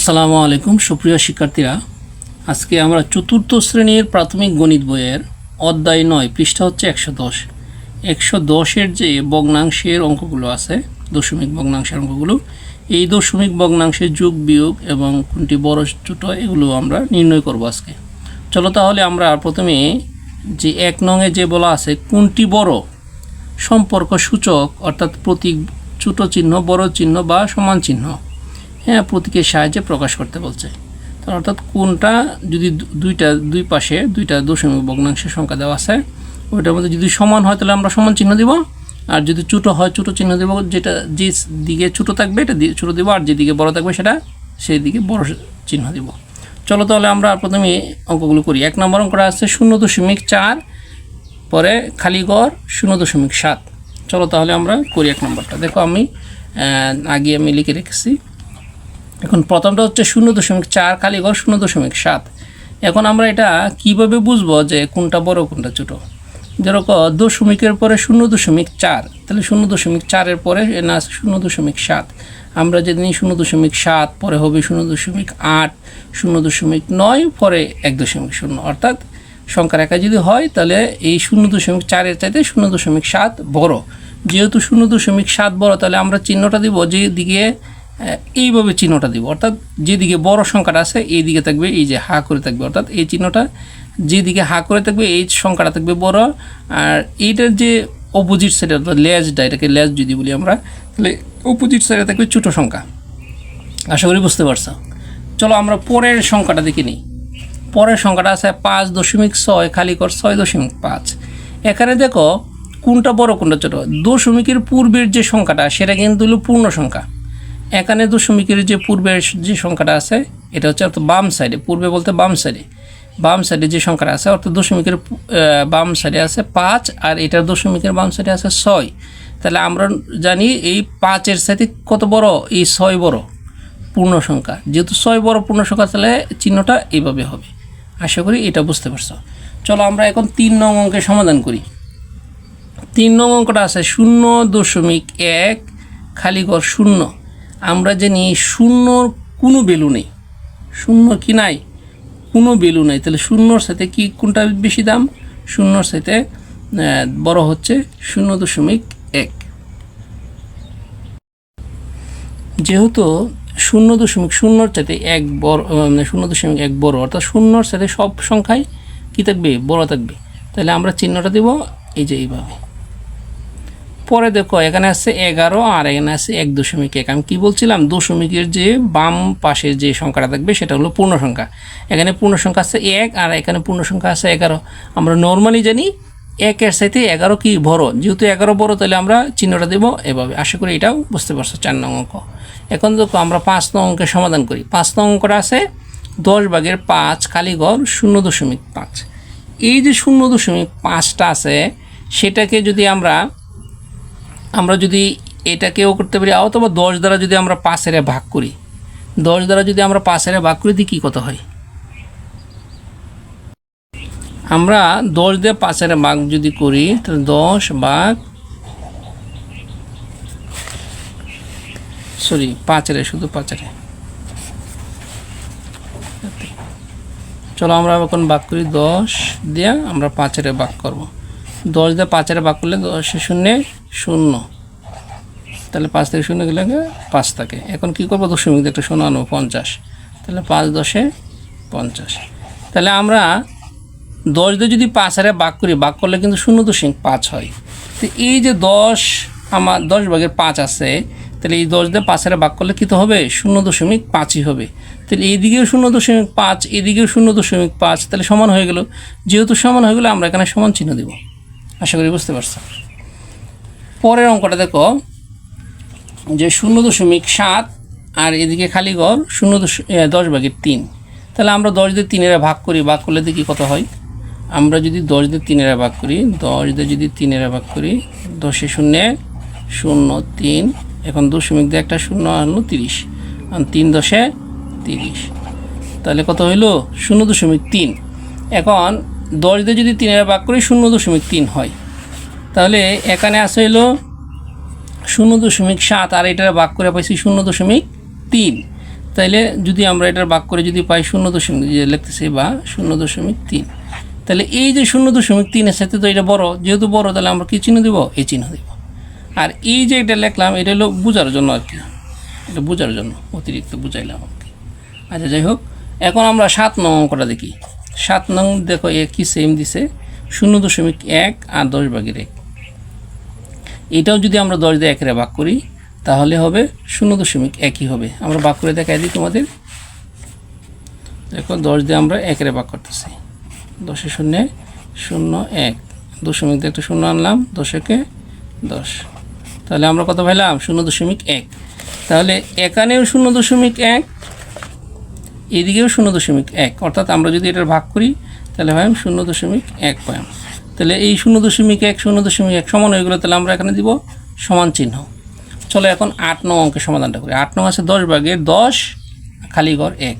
আসসালামু আলাইকুম, সুপ্রিয় শিক্ষার্থীরা। আজকে আমরা চতুর্থ শ্রেণির প্রাথমিক গণিত বইয়ের অধ্যায় নয়, পৃষ্ঠা হচ্ছে একশো দশ। একশো দশের যে ভগ্নাংশের অঙ্কগুলো আছে, দশমিক ভগ্নাংশের অঙ্কগুলো, এই দশমিক ভগ্নাংশের যোগ, বিয়োগ এবং কোনটি বড়, ছোটো, এগুলো আমরা নির্ণয় করব আজকে। চলো তাহলে আমরা প্রথমে যে এক নঙে যে বলা আছে, কোনটি বড়? সম্পর্ক সূচক, অর্থাৎ প্রতীক, ছোট চিহ্ন, বড় চিহ্ন বা সমান চিহ্ন। হ্যাঁ প্রতীকের সাহায্যে প্রকাশ করতে বলছে। তো অর্থাৎ কোনটা যদি দুইটা, দুই পাশে, দুইটা দশমিক ভগ্নাংশের সংখ্যা দেওয়া আছে, ওইটার মধ্যে যদি সমান হয় তাহলে আমরা সমান চিহ্ন দিব। আর যদি ছোটো হয়, ছোটো চিহ্ন দেবো, যেটা যে দিকে ছোটো থাকবে, এটা ছোটো দেবো, আর যেদিকে বড় থাকবে, সেটা সেই দিকে বড় চিহ্ন দিব। চলো তাহলে আমরা প্রথমে অঙ্কগুলো করি। এক নম্বর অঙ্কটা আছে শূন্য দশমিক চার, পরে খালি গড় শূন্য দশমিক সাত। চলো তাহলে আমরা করি এক নম্বরটা। দেখো আমি আগে আমি লিখে রেখেছি। এখন প্রথমটা হচ্ছে শূন্য দশমিক চার কালীঘর শূন্য দশমিক সাত এখন আমরা এটা কীভাবে বুঝব যে কোনটা বড় কোনটা ছোট যেরকম দশমিকের পরে শূন্য দশমিক চার তাহলে শূন্য দশমিক চারের পরে না শূন্য দশমিক সাত আমরা যেদিন শূন্য দশমিক সাত পরে হবে শূন্য দশমিক আট শূন্য দশমিক নয় পরে এক দশমিক শূন্য অর্থাৎ সংখ্যার একা যদি হয় তাহলে এই শূন্য দশমিক চারের চাইতে শূন্য দশমিক সাত বড় যেহেতু শূন্য দশমিক সাত বড় তাহলে আমরা চিহ্নটা দিব যে দিকে এইভাবে চিহ্নটা দিব। অর্থাৎ যেদিকে বড় সংখ্যাটা আছে এই দিকে থাকবে এই যে হা করে থাকবে। অর্থাৎ এই চিহ্নটা যেদিকে হা করে থাকবে, এই সংখ্যাটা থাকবে বড়। আর এইটার যে অপোজিট সাইডে অর্থাৎ লেজটা এটাকে লেজ যদি বলি আমরা, তাহলে অপোজিট সাইডে থাকবে ছোটো সংখ্যা। আশা করি বুঝতে পারছ? চলো আমরা পরের সংখ্যাটা দেখে নিই। পরের সংখ্যাটা আছে পাঁচ দশমিক ছয়, খালি কর ছয় দশমিক পাঁচ। এখানে দেখো, কোনটা বড়, কোনটা ছোট? দশমিকের পূর্বের যে সংখ্যাটা, সেটা কিন্তু হলো পূর্ণ সংখ্যা। এখানে দশমিকের যে পূর্বের যে সংখ্যাটা আছে, এটা হচ্ছে অর্থাৎ বাম সাইডে পূর্বে বলতে বাম সাইডে বাম সাইডে যে সংখ্যাটা আছে, অর্থাৎ দশমিকের বাম সাইডে আছে পাঁচ, আর এটার দশমিকের বাম সাইডে আছে ছয়। তাহলে আমরা জানি এই পাঁচের সাথে কত বড়? এই ছয় বড় পূর্ণ সংখ্যা। যেহেতু ছয় বড় পূর্ণ সংখ্যা, তাহলে চিহ্নটা এইভাবে হবে। আশা করি এটা বুঝতে পারছ। চলো আমরা এখন তিন নং অঙ্কের সমাধান করি। তিন নং অঙ্কটা আছে শূন্য দশমিক এক, খালি ঘর শূন্য। আমরা জানি শূন্যর কোনো ভ্যালু নেই। শূন্য কি নাই? কোনো ভ্যালু নেই। তাহলে শূন্যর সাথে কি কোনটা বেশি দাম? শূন্যর সাথে বড় হচ্ছে শূন্য দশমিক এক। যেহেতু শূন্য দশমিক শূন্যর সাথে এক বড় মানে শূন্য দশমিক এক বড়, অর্থাৎ শূন্যর সাথে সব সংখ্যায় কী থাকবে? বড় থাকবে। তাহলে আমরা চিহ্নটা দেব এই যে এইভাবে। পরে দেখো, এখানে আছে এগারো আর এখানে আছে এক দশমিক এক। আমি কী বলছিলাম? দশমিকের যে বাম পাশে যে সংখ্যাটা থাকবে, সেটা হলো পূর্ণ সংখ্যা। এখানে পূর্ণ সংখ্যা আছে এক আর এখানে পূর্ণ সংখ্যা আছে এগারো। আমরা নর্মালি জানি একের সাথে এগারো কি বড়? যেহেতু এগারো বড়, তাহলে আমরা চিহ্নটা দেবো এভাবে। আশা করি এটাও বুঝতে পারছ, চার নং অঙ্ক। এখন দেখো, আমরা পাঁচ নং অঙ্কের সমাধান করি। পাঁচ নং অঙ্কটা আছে দশ ভাগের পাঁচ কালীঘর শূন্য দশমিক পাঁচ। এই যে শূন্য দশমিক পাঁচটা আছে, সেটাকে যদি আমরা আমরা যদি এটাকেও করতে পারি, অথবা দশ দ্বারা যদি আমরা পাঁচের ভাগ করি, দশ দ্বারা যদি আমরা পাঁচের ভাগ করি দিই কী কত হয়। আমরা দশ দিয়ে পাঁচের ভাগ যদি করি, তাহলে দশ ভাগ সরি পাঁচের শুধু পাঁচের চলো আমরা এখন ভাগ করি দশ দিয়ে আমরা পাঁচের ভাগ করব। দশ দিয়ে পাঁচের ভাগ করলে দশে শূন্যে শূন্য। তাহলে পাঁচ থেকে শূন্য গেলে পাঁচ থাকে। এখন কী করব দশমিক একটা শূন্য আনব, পঞ্চাশ। তাহলে পাঁচ দশে পঞ্চাশ। তাহলে আমরা দশ দিয়ে যদি পাঁচ হারে ভাগ করি, ভাগ করলে কিন্তু শূন্য দশমিক পাঁচ হয়। তো এই যে দশ আমার দশ ভাগের পাঁচ আছে, তাহলে এই দশ দিয়ে পাঁচ হারে ভাগ করলে কী তো হবে? শূন্য দশমিক পাঁচই হবে। তাহলে এইদিকেও শূন্য দশমিক পাঁচ, এদিকেও শূন্য দশমিক পাঁচ, তাহলে সমান হয়ে গেল। যেহেতু সমান হয়ে গেলো, আমরা এখানে সমান চিহ্ন দেব। আশা করি বুঝতে পারছ পরের অঙ্কটা দেখো, যে শূন্য দশমিক সাত আর এদিকে খালি ঘর শূন্য দশ- ভাগের তিন। তাহলে আমরা দশ দিয়ে তিনেরা ভাগ করি, ভাগ করলে দেখি কত হয়? আমরা যদি দশ দিয়ে তিনেরা ভাগ করি, দশ দিয়ে যদি তিনেরা ভাগ করি, দশে শূন্যে শূন্য তিন, এখন দশমিক দিয়ে একটা শূন্য আনলো তিরিশ, আর তিন দশে তিরিশ। তাহলে কত হইল? শূন্য দশমিক তিন। এখন দশ দিয়ে যদি তিনেরা ভাগ করি, শূন্য দশমিক তিন হয়। তাহলে এখানে আসে হইল শূন্য দশমিক সাত, আর এটা ভাগ করে পাইছি শূন্য দশমিক তিন। তাইলে যদি আমরা এটার ভাগ করে যদি পাই শূন্য দশমিক লিখতেছি বা শূন্য দশমিক তিন। তাহলে এই যে শূন্য দশমিক তিনের সাথে তো এটা বড়, যেহেতু বড়, তাহলে আমরা কি চিহ্ন দেব? এই চিহ্ন দেব। আর এই যে এটা লিখলাম, এটা হলো বোঝার জন্য আর কি। এটা বোঝার জন্য, অতিরিক্ত বুঝাইলাম আর কি। আচ্ছা যাই হোক, এখন আমরা সাত নং অঙ্কটা দেখি। সাত নং দেখো একই সেম দিছে? শূন্য দশমিক এক আর দশ ভাগের এক। এটাও যদি আমরা দশ দিয়ে একের ভাগ করি, তাহলে হবে শূন্য দশমিক একই হবে। আমরা ভাগ করে দেখাই দিই তোমাদের। দেখো, দশ দিয়ে আমরা একের ভাগ করতেছি। দশে শূন্য শূন্য এক। দশমিক দিয়ে একটা শূন্য আনলাম, দশকে দশ। তাহলে আমরা কত পাইলাম? শূন্য দশমিক এক। তাহলে এখানেও শূন্য দশমিক এক, এদিকেও শূন্য দশমিক এক। অর্থাৎ আমরা যদি এটার ভাগ করি, তাহলে পাইম শূন্য দশমিক এক পাইম তাহলে এই শূন্য দশমিক এক, শূন্য দশমিক এক সমান হয়ে গেলো, তাহলে আমরা এখানে দিব সমান চিহ্ন। চলো এখন আট নং অঙ্কের সমাধানটা করি। আট নং আছে দশ ভাগের দশ, খালি ঘর এক।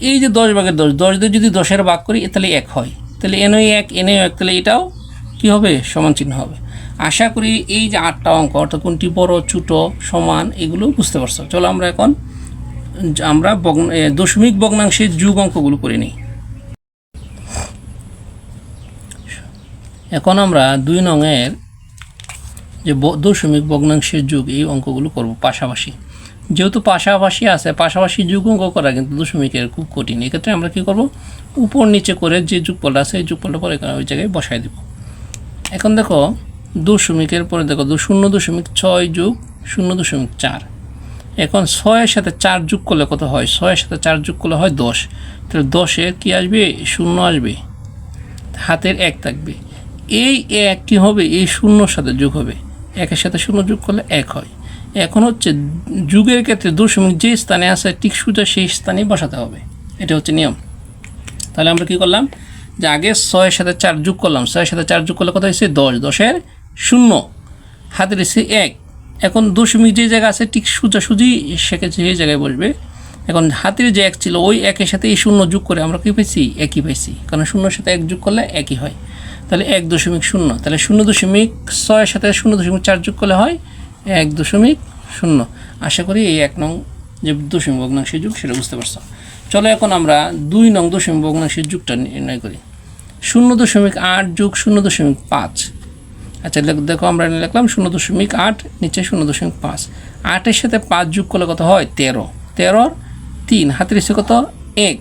এই যে দশ ভাগের দশ দশ দিয়ে যদি দশের ভাগ করি তাহলে এক হয়। তাহলে এনেও এক এনেও এক, তাহলে এটাও কী হবে? সমান চিহ্ন হবে। আশা করি এই যে আটটা অঙ্ক, অর্থাৎ কোনটি বড়, ছোটো, সমান, এগুলো বুঝতে পারছ। চলো আমরা এখন, আমরা বগ্ন- দশমিক ভগ্নাংশের যুগ অঙ্কগুলো করে নিই। এখন আমরা দুই নংয়ের যে দশমিক ভগ্নাংশের যুগ, এই অঙ্কগুলো করব পাশাপাশি। যেহেতু পাশাপাশি আছে, পাশাপাশি যুগ অঙ্ক করা কিন্তু দশমিকের খুব কঠিন। এক্ষেত্রে আমরা কি করব? উপর নিচে করে যে যুগফলটা আছে, এই যুগফলটা পরে ওই জায়গায় বসাই দেব। এখন দেখো, দশমিকের পরে দেখো, দু শূন্য দশমিক ছয় যুগ শূন্য দশমিক চার। এখন ছয়ের সাথে চার যোগ করলে কত হয়? ছয়ের সাথে চার যোগ করলে হয় দশ। তাহলে দশের কি আসবে? শূন্য আসবে। হাতের এক থাকবে। এই এক কি হবে, এই শূন্যর সাথে যোগ হবে। একের সাথে শূন্য যোগ করলে এক হয়। এখন হচ্ছে যুগের ক্ষেত্রে দশমিক যে স্থানে আছে, ঠিক সোজা সেই স্থানে বসাতে হবে। এটা হচ্ছে নিয়ম। তাহলে আমরা কি করলাম? যে আগে ছয়ের সাথে চার যোগ করলাম। ছয়ের সাথে চার যোগ করলে কত হয়েছে? দশ। দশের শূন্য। হাতের এসে এক। এখন দশমিক যে জায়গা আছে, ঠিক সোজাসুজি সেকে সেই জায়গায় বসবে। এখন হাতের যে এক ছিল, ওই একের সাথে এই শূন্য যোগ করে আমরা কী পেয়েছি একই পাইছি। কারণ শূন্যর সাথে এক যোগ করলে একই হয়। তাহলে এক দশমিক শূন্য। তাহলে শূন্য দশমিক ছয়ের সাথে শূন্য দশমিক চার যোগ করলে হয় এক দশমিক শূন্য। আশা করি এই এক নং যে দশমিক ভগ্নাংশের যুগ, সেটা বুঝতে পারছ। চলো এখন আমরা দুই নং দশমিক ভগ্নাংশের যুগটা নির্ণয় করি। শূন্য দশমিক আট যোগ শূন্য দশমিক পাঁচ। আচ্ছা দেখো আমরা লিখলাম শূন্য দশমিক আট, নিচে শূন্য দশমিক পাঁচ। আটের সাথে পাঁচ যোগ করলে কত হয়? তেরো। তেরোর তিন। হাতের কত? এক।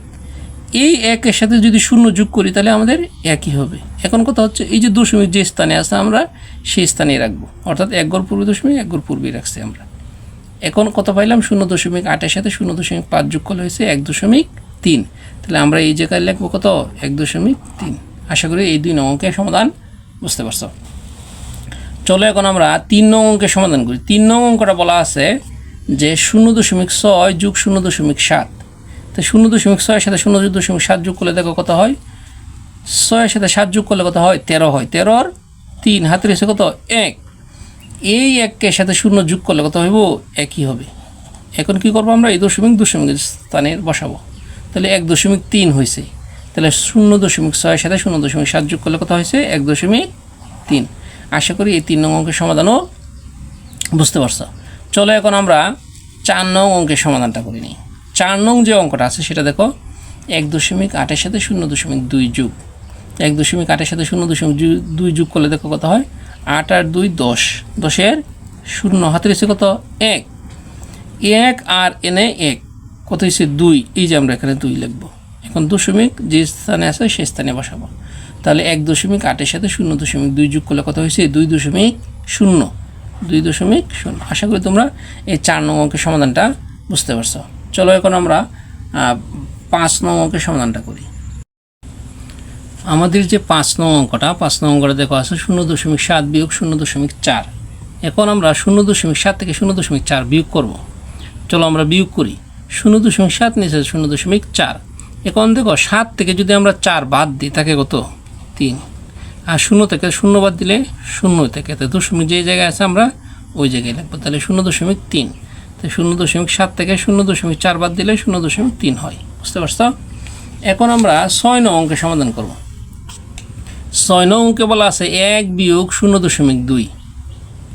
এই একের সাথে যদি শূন্য যোগ করি, তাহলে আমাদের একই হবে। এখন কথা হচ্ছে, এই যে দশমিক যে স্থানে আছে আমরা, সেই স্থানেই রাখব। অর্থাৎ এক গড় পূর্ব দশমিক, এক গড় পূর্বেই রাখছি আমরা। এখন কত পাইলাম, শূন্য দশমিক আটের সাথে শূন্য দশমিক পাঁচ যোগ করলে হয়েছে এক দশমিক তিন। তাহলে আমরা এই জায়গায় লিখব কত? এক দশমিক তিন। আশা করি এই দুই নং অঙ্কের সমাধান বুঝতে পারছ। চলো এখন আমরা তিন নং অঙ্কের সমাধান করি। তিন নং অঙ্কটা বলা আছে যে শূন্য দশমিক ছয় যুগ শূন্য দশমিক সাত। তো শূন্য দশমিক ছয়ের সাথে শূন্য দশমিক সাত যোগ করলে দেখো কত হয়? ছয়ের সাথে সাত যোগ করলে কত হয়? তেরো হয়। তেরোর তিন হাতের এসে কত? এক। এই একের সাথে শূন্য যোগ করলে কত হইব? একই হবে। এখন কি করব আমরা? এই দশমিক দশমিক স্থানে বসাবো। তাহলে এক দশমিক তিন হয়েছে। তাহলে শূন্য দশমিক ছয়ের সাথে শূন্য দশমিক সাত যোগ করলে কত হয়েছে? এক দশমিক তিন। আশা করি এই তিন নং অঙ্কের সমাধানও বুঝতে পারছ। চলো এখন আমরা চার নং অঙ্কের সমাধানটা করে নিই। চার নং যে অঙ্কটা আছে, সেটা দেখো, এক দশমিক আটের সাথে শূন্য দশমিক দুই যুগ। এক দশমিক আটের সাথে শূন্য দশমিক দুই যুগ করলে দেখো কত হয়? আট আর দুই, দশ। দশের শূন্য হাতের এসে কত? এক। এক আর এনে এক। কত হচ্ছে দুই। এই যে আমরা এখানে দুই লিখব। এখন দশমিক যে স্থানে আছে, সেই স্থানে বসাবো। তাহলে এক দশমিক আটের সাথে শূন্য দশমিক দুই যুগ করলে কত হয়েছে? দুই দশমিক শূন্য। দুই দশমিক শূন্য। আশা করি তোমরা এই চার নং অঙ্কের সমাধানটা বুঝতে পারছ। চলো এখন আমরা পাঁচ নং অঙ্কের সমাধানটা করি। আমাদের যে পাঁচ নং অঙ্কটা, পাঁচ নং অঙ্কটা দেখো আছে শূন্য দশমিক সাত বিয়োগ শূন্য দশমিক চার। এখন আমরা শূন্য দশমিক সাত থেকে শূন্য দশমিক চার বিয়োগ করব। চলো আমরা বিয়োগ করি। শূন্য দশমিক সাত নিচে শূন্য দশমিক চার। এখন দেখো সাত থেকে যদি আমরা চার বাদ দিই, তাকে কত? তিন। আর শূন্য থেকে শূন্য বাদ দিলে শূন্য থেকে তো দশমিক যে জায়গায় আছে আমরা ওই জায়গায় লিখব। তাহলে শূন্য দশমিক তিন। শূন্য দশমিক সাত থেকে শূন্য দশমিক চার বাদ দিলে শূন্য দশমিক তিন হয়। বুঝতে পারছ? এখন আমরা ছয় নং অঙ্কের সমাধান করব। ছয় নং অঙ্কে বলা আছে এক বিয়োগ শূন্য দশমিক দুই।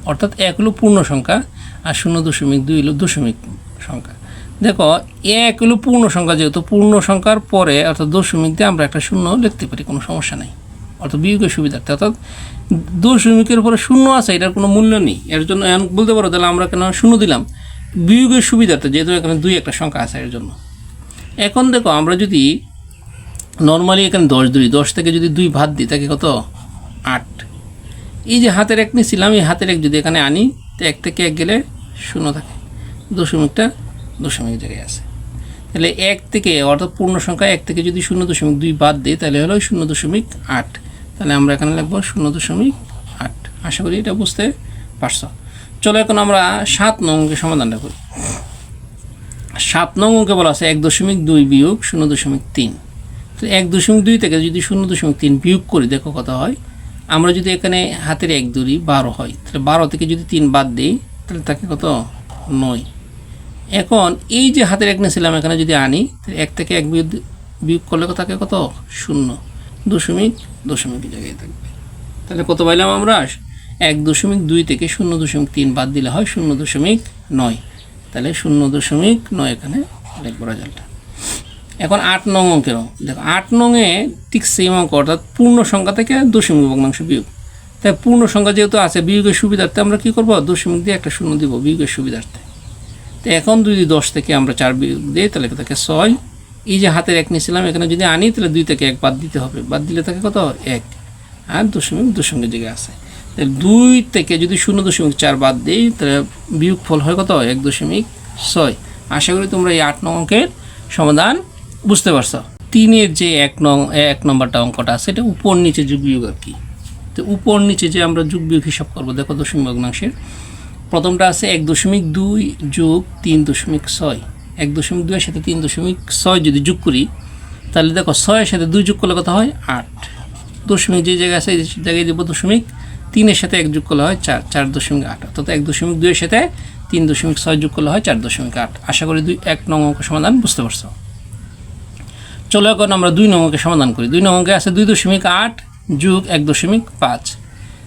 অর্থাৎ এক হলো পূর্ণ সংখ্যা আর শূন্য দশমিক দুই হলো দশমিক সংখ্যা। দেখো, এক হলো পূর্ণ সংখ্যা যেহেতু পূর্ণ সংখ্যার পরে অর্থাৎ দশমিক দিয়ে আমরা একটা শূন্য লিখতে পারি, কোনো সমস্যা নেই। অর্থাৎ বিয়োগের সুবিধার্থে, অর্থাৎ দশমিকের পরে শূন্য আছে, এটার কোনো মূল্য নেই। এর জন্য বলতে পারো, তাহলে আমরা কেন শূন্য দিলাম? বিয়োগের সুবিধার্থে যেহেতু এখানে দুই একটা সংখ্যা আছে এর জন্য। এখন দেখো, আমরা যদি নর্মালি এখানে দশ ধরি দশ থেকে যদি দুই ভাত দিই, তাকে কত? আট। এই যে হাতের এক নিয়েছিলাম, এই হাতের এক যদি এখানে আনি, তো এক থেকে এক গেলে শূন্য থাকে। দশমিকটা দশমিক জায়গায় আছে। তাহলে এক থেকে, অর্থাৎ পূর্ণ সংখ্যা এক থেকে যদি শূন্য দশমিক দুই বাদ দিই, তাহলে হলো শূন্য দশমিক আট। তাহলে আমরা এখানে লিখব শূন্য দশমিক আট। আশা করি এটা বুঝতে পারছ। চলো এখন আমরা সাত নং অঙ্কের সমাধানটা করি। সাত নং অঙ্কে বলা আছে এক দশমিক দুই বিয়োগ শূন্য দশমিক তিন। তো এক দশমিক দুই থেকে যদি শূন্য দশমিক তিন বিয়োগ করি, দেখো কত হয়, আমরা যদি এখানে হাতের এক দূরি বারো হয়, তাহলে বারো থেকে যদি তিন বাদ দিই, তাহলে তাকে কত? নয়। এখন এই যে হাতের এক নিয়েছিলাম, এখানে যদি আনি এক থেকে এক বিয়োগ বিয়োগ করলে তাকে কত? শূন্য। দশমিক দশমিক জায়গায় থাকবে। তাহলে কত পাইলাম আমরা? এক দশমিক দুই থেকে শূন্য দশমিক তিন বাদ দিলে হয় শূন্য দশমিক নয়। তাহলে শূন্য দশমিক নয় এখানে লিখব রেজাল্টটা। এখন আট নং অঙ্কেরও দেখো, আট নংয়ে ঠিক সেম অঙ্ক, অর্থাৎ পূর্ণ সংখ্যা থেকে দশমিক ভগ্নাংশ বিয়োগ। তাই পূর্ণ সংখ্যা যেহেতু আছে বিয়োগের সুবিধার্থে আমরা কী করব? দশমিক দিয়ে একটা শূন্য দিব বিয়োগের সুবিধার্থে। তো এখন যদি দশ থেকে আমরা চার বিয়োগ দিই তাহলে তাকে ছয়। এই যে হাতের এক নিয়েছিলাম, এখানে যদি আনি, তাহলে দুই থেকে এক বাদ দিতে হবে। বাদ দিলে তাকে কত? এক। আর দশমিক দশমিকের জায়গায় আছে। দুই থেকে যদি শূন্য দশমিক চার বাদ দিই, তাহলে বিয়োগ ফল হয় কত? এক দশমিক ছয়। আশা করি তোমরা এই আট নং অঙ্কের সমাধান বুঝতে পারছ। তিনের যে এক নং, এক নম্বরটা অঙ্কটা আছে, এটা উপর নিচে যুগ বিয়োগ আর কি। তো উপর নিচে যে আমরা যুগ বিয়োগ হিসাব করব, দেখো দশমিক ভগ্নাংশের। প্রথমটা আছে এক দশমিক দুই যোগ তিন দশমিক ছয়। এক দশমিক দুইয়ের সাথে তিন দশমিক ছয় যদি যোগ করি, তাহলে দেখো ছয়ের সাথে দুই যোগ করলে কত হয়? আট। দশমিক যে জায়গায় আছে, এই জায়গায় দেবো দশমিক তিনের সাথে এক যোগ করলে হয় চার চার দশমিক আট। অর্থাৎ এক দশমিক দুইয়ের সাথে তিন দশমিক ছয় যোগ করলে হয় চার দশমিক আট। আশা করি দুই, এক নং অঙ্ক সমাধান বুঝতে পারছ? চলো এখন আমরা দুই নং অঙ্কের সমাধান করি। দুই নং অঙ্কে আছে দুই দশমিক আট যোগ এক দশমিক পাঁচ।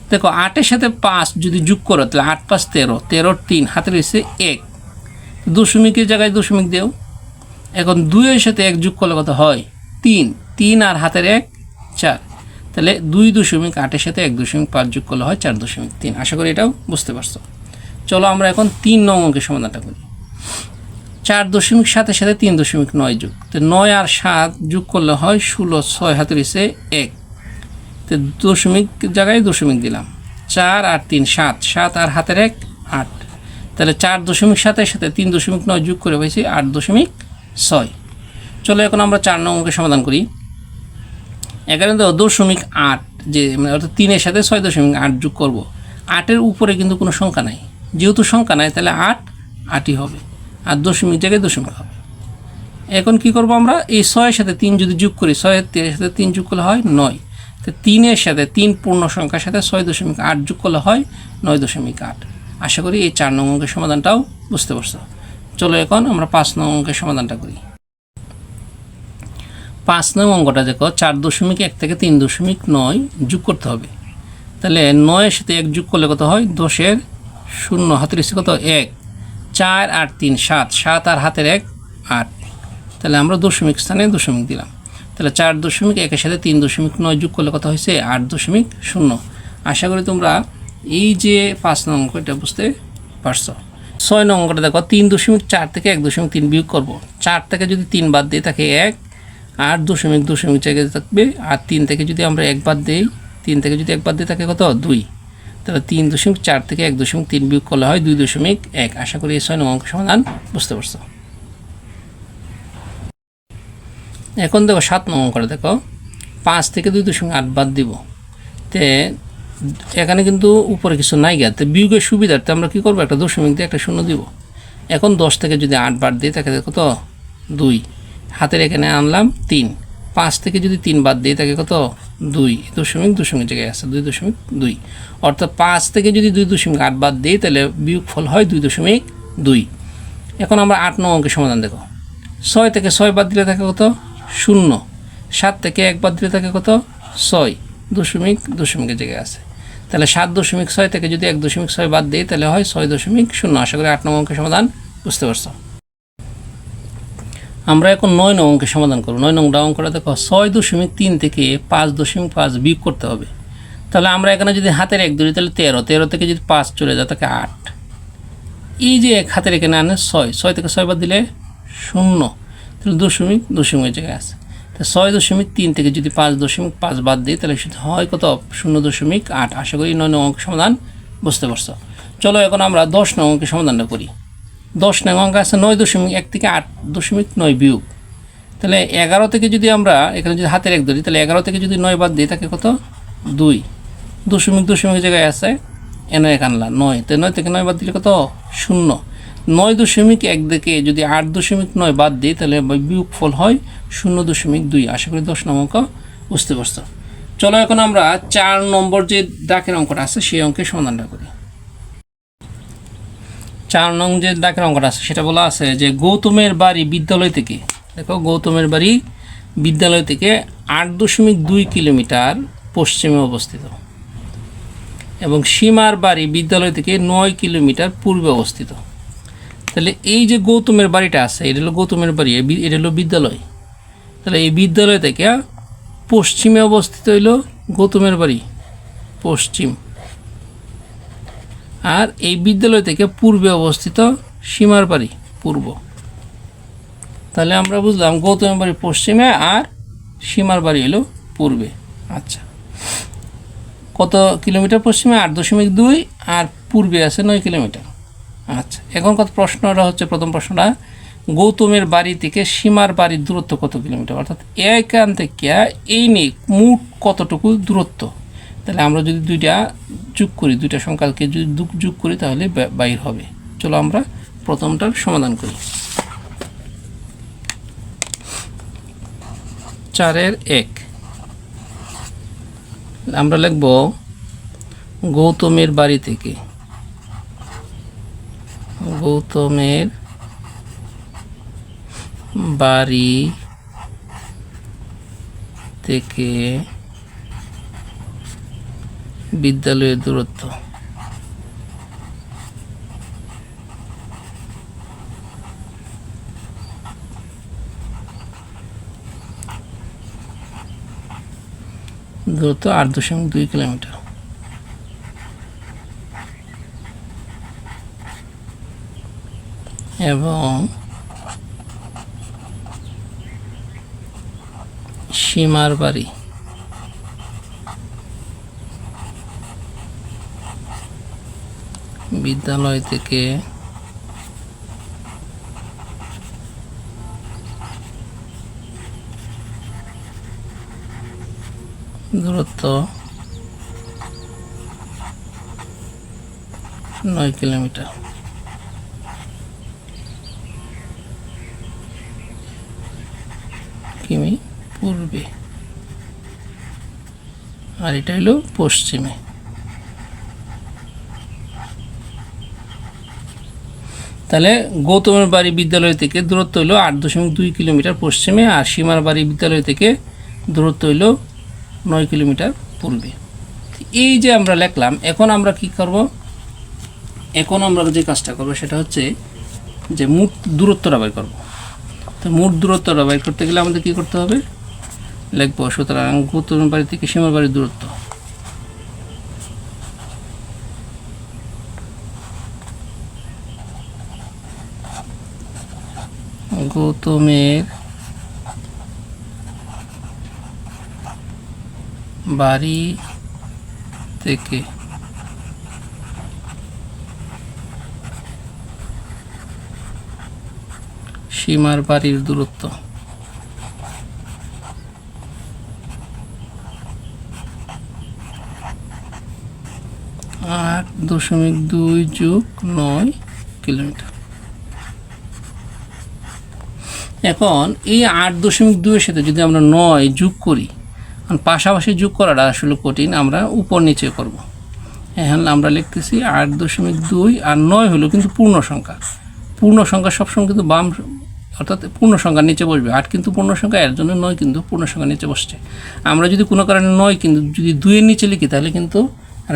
দেখো, আটের সাথে পাঁচ যদি যোগ করো, তাহলে আট পাঁচ তেরো, তেরোর তিন হাতে রয়েছে এক। দশমিকের জায়গায় দশমিক দেও। এখন দুইয়ের সাথে এক যোগ করলে কত হয়? তিন। তিন আর হাতের এক, চার। তাহলে দুই দশমিক আটের সাথে এক দশমিক পাঁচ যোগ করলে হয় চার দশমিক তিন। আশা করি এটাও বুঝতে পারছ। চলো আমরা এখন তিন নং অঙ্কের সমাধানটা করি। চার দশমিক সাতের সাথে তিন দশমিক নয় যোগ। তো নয় আর সাত যোগ করলে হয় ষোলো, ছয় হাতের এসে এক। তো দশমিক জায়গায় দশমিক দিলাম। চার আর তিন সাত সাত আর হাতের এক, আট। তাহলে চার দশমিক সাতের সাথে তিন দশমিক নয় যোগ করে হয়েছে আট দশমিক ছয়। চলো এখন আমরা চার নং অঙ্কের সমাধান করি। এখানে তো দশমিক আট, যে মানে অর্থাৎ তিনের সাথে ছয় দশমিক আট যোগ করব। আটের উপরে কিন্তু কোনো সংখ্যা নাই। যেহেতু সংখ্যা নাই, তাহলে আট, আটই হবে। আর দশমিক জায়গায় দশমিক হবে। এখন কি করব আমরা? এই ছয়ের সাথে তিন যদি যোগ করি, ছয়ের তিনের সাথে তিন যোগ করলে হয় নয়। তো তিনের সাথে তিন পূর্ণ সংখ্যার সাথে ছয় দশমিক আট যোগ করলে হয় নয় দশমিক আট। আশা করি এই চার নং অঙ্কের সমাধানটাও বুঝতে পারছ। চলো এখন আমরা পাঁচ নং অঙ্কের সমাধানটা করি। পাঁচ নং অঙ্কটা দেখো, চার দশমিক এক থেকে তিন দশমিক নয় যোগ করতে হবে। তাহলে নয়ের সাথে এক যোগ করলে কত হয়? দশের শূন্য, হাতের এসে কত? এক। চার আর তিন, সাত। সাত আর হাতের এক, আট। তাহলে আমরা দশমিক স্থানে দশমিক দিলাম। তাহলে চার দশমিক একের সাথে তিন দশমিক নয় যোগ করলে কত হয়েছে? আট দশমিক শূন্য। আশা করি তোমরা এই যে পাঁচ নং অঙ্ক, এটা বুঝতে পারছ। ছয় নং অঙ্কটা দেখো, তিন দশমিক চার থেকে এক দশমিক তিন বিয়োগ করব। চার থেকে যদি তিন বাদ দিই তাকে এক আর দশমিক দশমিক জায়গায় থাকবে, আর তিন থেকে যদি আমরা এক বাদ দিই, তিন থেকে যদি এক বাদ দিই তাকে কত? দুই। তাহলে তিন দশমিক চার থেকে এক দশমিক তিন বিয়োগ করলে হয় দুই দশমিক এক। আশা করি এই ছয় নং অঙ্ক সমাধান বুঝতে পারছ। এখন দেখো সাত নং অঙ্কটা দেখো। পাঁচ থেকে দুই দশমিক আট বাদ দিব। তে এখানে কিন্তু উপরে কিছু নাই গা তো বিয়োগের সুবিধার্থে আমরা কী করব? একটা দশমিক দিয়ে একটা শূন্য দিব। এখন দশ থেকে যদি আট বাদ দিই তাকে কত দুই। হাতের এখানে আনলাম তিন। পাঁচ থেকে যদি তিন বাদ দিই, তাকে কত? দুই। দশমিক দশমিক জায়গায় আছে, দুই দশমিক দুই। অর্থাৎ পাঁচ থেকে যদি দুই দশমিক আট বাদ দিই, তাহলে বিয়োগ ফল হয় দুই দশমিক দুই। এখন আমরা আট নং অঙ্কের সমাধান দেখো। ছয় থেকে ছয় বাদ দিলে থাকে কত? শূন্য। সাত থেকে এক বাদ দিলে থাকে কত? ছয়। দশমিক, দশমিকের জায়গায় আছে। তাহলে সাত দশমিক ছয় থেকে যদি এক দশমিক ছয় বাদ দিই, তাহলে হয় ছয় দশমিক শূন্য। আশা করি আট নং অঙ্কের সমাধান বুঝতে পারছ। আমরা এখন নয় নং অঙ্কের সমাধান করব। নয় নংটা অঙ্কটা দেখো, ছয় দশমিক তিন থেকে পাঁচ দশমিক পাঁচ বিয়োগ করতে হবে। তাহলে আমরা এখানে যদি হাতের এক ধরি, তাহলে তেরো। তেরো থেকে যদি পাঁচ চলে যায়, তাকে আট। এই যে এক হাতের এখানে আনে ছয় ছয় থেকে ছয় বাদ দিলে শূন্য। তাহলে দশমিক দশমিক জায়গায় আছে। তো ছয় দশমিক তিন থেকে যদি পাঁচ দশমিক পাঁচ বাদ দিই, তাহলে সেটা হয় কত? শূন্য দশমিক আট। আশা করি নয় নং অঙ্কের সমাধান বুঝতে পারছ। চলো এখন আমরা দশ নং অঙ্কের সমাধানটা করি। দশ নং অঙ্ক আছে নয় দশমিক এক থেকে আট দশমিক নয় বিয়োগ। তাহলে এগারো থেকে যদি আমরা এখানে যদি হাতের এক ধরি, তাহলে এগারো থেকে যদি নয় বাদ দিই, তাকে কত? দুই। দশমিক দশমিক জায়গায় আছে, এনে এক আনলা নয়। তো নয় থেকে নয় বাদ দিলে কত? শূন্য। নয় দশমিক এক দিকে যদি আট দশমিক নয় বাদ দিই, তাহলে বিয়োগ ফল হয় শূন্য দশমিক দুই। আশা করি দশ নম্বর অঙ্ক বুঝতে পারছ। চলো এখন আমরা চার নম্বর যে ডাকের অঙ্কটা আছে, সেই অঙ্কের সমাধানটা করি। চার নং যে ডাকের অঙ্কটা আছে, সেটা বলা আছে যে গৌতমের বাড়ি বিদ্যালয় থেকে, দেখো গৌতমের বাড়ি বিদ্যালয় থেকে আট দশমিক দুই কিলোমিটার পশ্চিমে অবস্থিত এবং সীমার বাড়ি বিদ্যালয় থেকে নয় কিলোমিটার পূর্বে অবস্থিত। তাহলে এই যে গৌতমের বাড়িটা আছে, এটা হলো গৌতমের বাড়ি এটা হলো বিদ্যালয়। তাহলে এই বিদ্যালয় থেকে পশ্চিমে অবস্থিত হইল গৌতমের বাড়ি, পশ্চিম। আর এই বিদ্যালয় থেকে পূর্বে অবস্থিত সীমার বাড়ি পূর্ব। তাহলে আমরা বুঝলাম গৌতমের বাড়ি পশ্চিমে আর সীমার বাড়ি হলো পূর্বে। আচ্ছা। কত কিলোমিটার পশ্চিমে? আট দশমিক দুই আর পূর্বে আছে নয় কিলোমিটার। আচ্ছা এখন কত প্রশ্নটা হচ্ছে, প্রথম প্রশ্নটা। গৌতমের বাড়ি থেকে সীমার বাড়ির দূরত্ব কত কিলোমিটার? অর্থাৎ এখান থেকে এই নিয়ে মোট কতটুকু দূরত্ব? তাহলে আমরা যদি দুইটা যোগ করি, দুইটা সংখ্যাকে যদি দু- যোগ করি তাহলে বাইর হবে। চলো আমরা প্রথমটার সমাধান করি। চারের এক। আমরা লিখব, গৌতমের বাড়ি থেকে। গৌতমের বাড়ি থেকে বিদ্যালয়ের দূরত্ব। দূরত্ব আট দশমিক দুই কিলোমিটার। এবং সীমার বাড়ি। বিদ্যালয় থেকে দূরত্ব নয় কিলোমিটার। কিমি পূর্বে। আর এটা হলো পশ্চিমে। তাহলে গৌতমের বাড়ি বিদ্যালয় থেকে দূরত্ব হলো আট দশমিক দুই কিলোমিটার পশ্চিমে আর সীমার বাড়ি বিদ্যালয় থেকে দূরত্ব হলো নয় কিলোমিটার পূর্বে। এই যে আমরা লিখলাম, এখন আমরা কি করব? এখন আমরা যে কাজটা করব সেটা হচ্ছে যে মোট দূরত্বটা বের করব। তো মোট দূরত্বটা বের করতে গেলে আমাদের কি করতে হবে? লিখব, সুতরাং গৌতমের বাড়ি থেকে সীমার বাড়ির দূরত্ব। গৌতমের বাড়ি থেকে। সীমার বাড়ির দূরত্ব। আট দশমিক দুই যোগ নয় কিলোমিটার। এখন এই আট দশমিক দুইয়ের সাথে যদি আমরা নয় যোগ করি, কারণ পাশাপাশি যোগ করাটা আসলে কঠিন, আমরা উপর নিচে করব। এখন আমরা লিখতেছি আট দশমিক দুই আর নয় হলো কিন্তু পূর্ণ সংখ্যা পূর্ণ সংখ্যা সবসময় কিন্তু বাম, অর্থাৎ পূর্ণ সংখ্যার নিচে বসবে। আট কিন্তু পূর্ণ সংখ্যা এর জন্য নয় কিন্তু পূর্ণ সংখ্যার নিচে বসছে। আমরা যদি কোনো কারণে নয় কিন্তু যদি দুইয়ের নিচে লিখি, তাহলে কিন্তু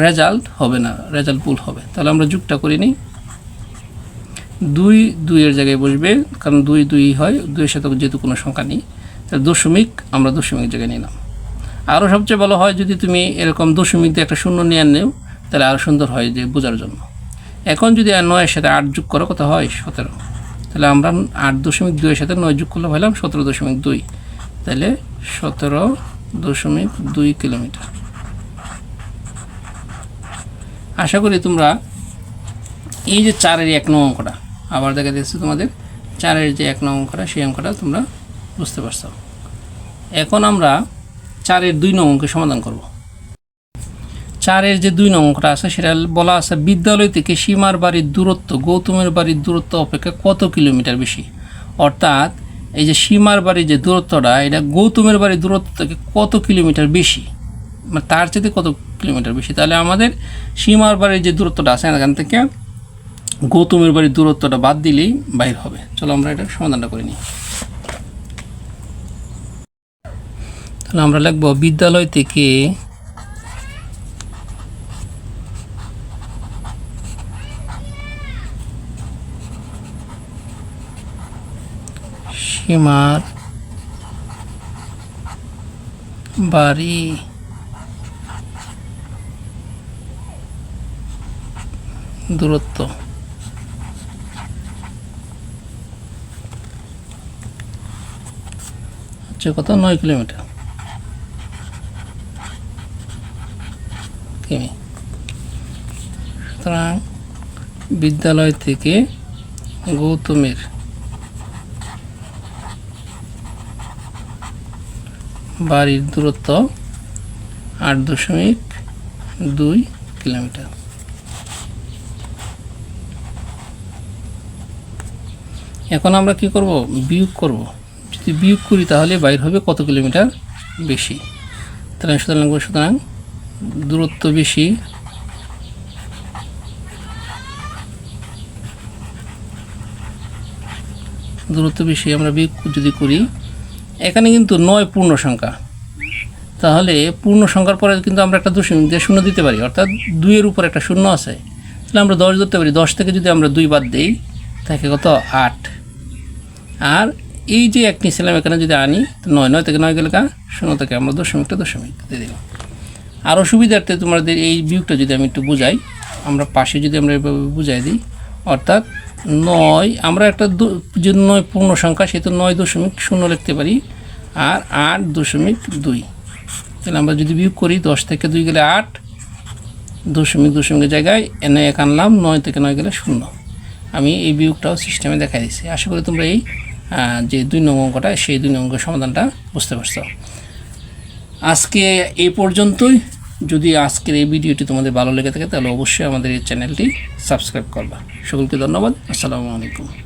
রেজাল্ট হবে না রেজাল্ট ভুল হবে। তাহলে আমরা যুগটা করে নিই। দুই দুইয়ের জায়গায় বসবে, কারণ দুই দুই হয়, দুইয়ের সাথে যেহেতু কোনো সংখ্যা নেই, তাহলে দশমিক আমরা দশমিক জায়গায় নিলাম। আরও সবচেয়ে ভালো হয় যদি তুমি এরকম দশমিক দিয়ে একটা শূন্য নিয়ে নেও, তাহলে আরও সুন্দর হয় যে বোঝার জন্য। এখন যদি নয়ের সাথে আট যোগ করো, কত হয়? সতেরো। তাহলে আমরা আট দশমিক দুইয়ের সাথে নয় যোগ করলে পাইলাম সতেরো দশমিক দুই। তাহলে সতেরো দশমিক দুই কিলোমিটার। আশা করি তোমরা এই যে চারের এক নং অঙ্কটা আবার দেখা যাচ্ছে তোমাদের। চারের যে এক নং অঙ্কটা, সেই অঙ্কটা তোমরা বুঝতে পারছ। এখন আমরা চারের দুই নং অঙ্কের সমাধান করব। চারের যে দুই নং অঙ্কটা আছে, সেটা বলা আছে, বিদ্যালয় থেকে সীমার বাড়ির দূরত্ব, গৌতমের বাড়ির দূরত্ব অপেক্ষা কত কিলোমিটার বেশি? অর্থাৎ, এই যে সীমার বাড়ির যে দূরত্বটা, এটা গৌতমের বাড়ির দূরত্ব থেকে কত কিলোমিটার বেশি? মানে তার চেয়ে কত কিলোমিটার বেশি? তাহলে আমাদের সীমার বাড়ির যে দূরত্বটা আছে, এখান থেকে গৌতমের বাড়ির দূরত্বটা বাদ দিলেই বাইর হবে। চলো আমরা এটা সমাধানটা করে নিই। তাহলে আমরা লিখব, বিদ্যালয় থেকে সীমার বাড়ি দূরত্ব হচ্ছে কত? নয় কিলোমিটার। কিমি সুতরাং বিদ্যালয় থেকে গৌতমের বাড়ির দূরত্ব আট দশমিক দুই কিলোমিটার। এখন আমরা কি করব? বিয়োগ করব। বিয়োগ করি তাহলে বাইর হবে কত কিলোমিটার বেশি? তাহলে সুতরাং সুতরাং দূরত্ব বেশি দূরত্ব বেশি আমরা বিয়োগ যদি করি, এখানে কিন্তু নয় পূর্ণ সংখ্যা। তাহলে পূর্ণ সংখ্যার পরে কিন্তু আমরা একটা দশমিক দিয়ে শূন্য দিতে পারি, অর্থাৎ দুইয়ের উপর একটা শূন্য আছে। তাহলে আমরা দশ ধরতে পারি। দশ থেকে যদি আমরা দুই বাদ দিই তাকে কত? আট। আর এই যে এক নিয়েছিলাম এখানে যদি আনি, তো নয় নয় থেকে নয় গেলে কা? শূন্য থেকে আমরা দশমিকটা দশমিক দিয়ে দিলাম। আরও সুবিধার্থে তোমাদের এই বিয়োগটা যদি আমি একটু বুঝাই, আমরা পাশে যদি আমরা এভাবে বুঝাই দিই, অর্থাৎ নয়, আমরা একটা যদি নয় পূর্ণ সংখ্যা, সেহেতু নয় দশমিক শূন্য লিখতে পারি, আর আট দশমিক দুই। তাহলে আমরা যদি বিয়োগ করি, দশ থেকে দুই গেলে আট, দশমিক দশমিকের জায়গায় এনে এক আনলাম, নয় থেকে নয় গেলে শূন্য। আমি এই বিয়োগটাও সিস্টেমে দেখাই দিচ্ছি আশা করি তোমরা এই যে দুই নং অঙ্কটা, সেই দুই নং অঙ্কের সমাধানটা বুঝতে পারছ। আজকে এই পর্যন্তই। যদি আজকের এই ভিডিওটি তোমাদের ভালো লেগে থাকে, তাহলে অবশ্যই আমাদের এই চ্যানেলটি সাবস্ক্রাইব করবা। সকলকে ধন্যবাদ। আসসালামু আলাইকুম।